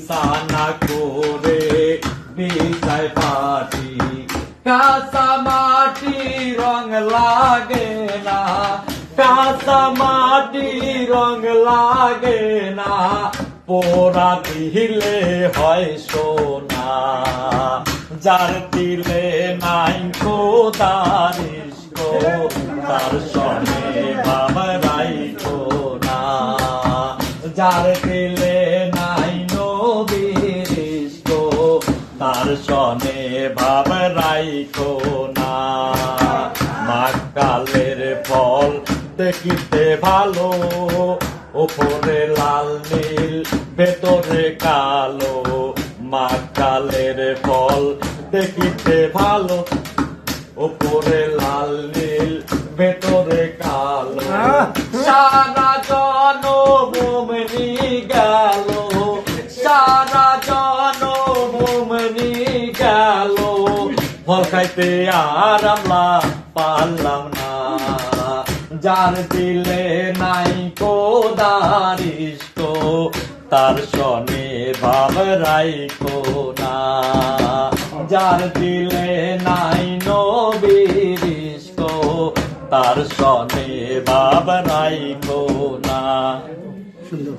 বিছানা করে বিছায় পাটি কাঁচা মাটি রং লাগে না, কাঁচা মাটি রং লাগে না, পোড়া দিলে হয় সোনা। যার দিলে নাই খোদারিস তার সনে বাবরাই না। যার দিলে তার সনে ভাবরাই না। মাকালের ফল দেখিতে ভালো ওপরে লাল নীল ভেতরে কালো। মাকালের ফল দেখিতে ভালো ওপরে লাল নীল ভেতরে কালো। সারা ফল খাইতে আর আমরা পারলাম না। যার দিলে নাই তো তার সনে ভাব রাইকো না। যার দিলে নাই নবীরিস তো তার সনে ভাব রাইকো না। সুন্দর।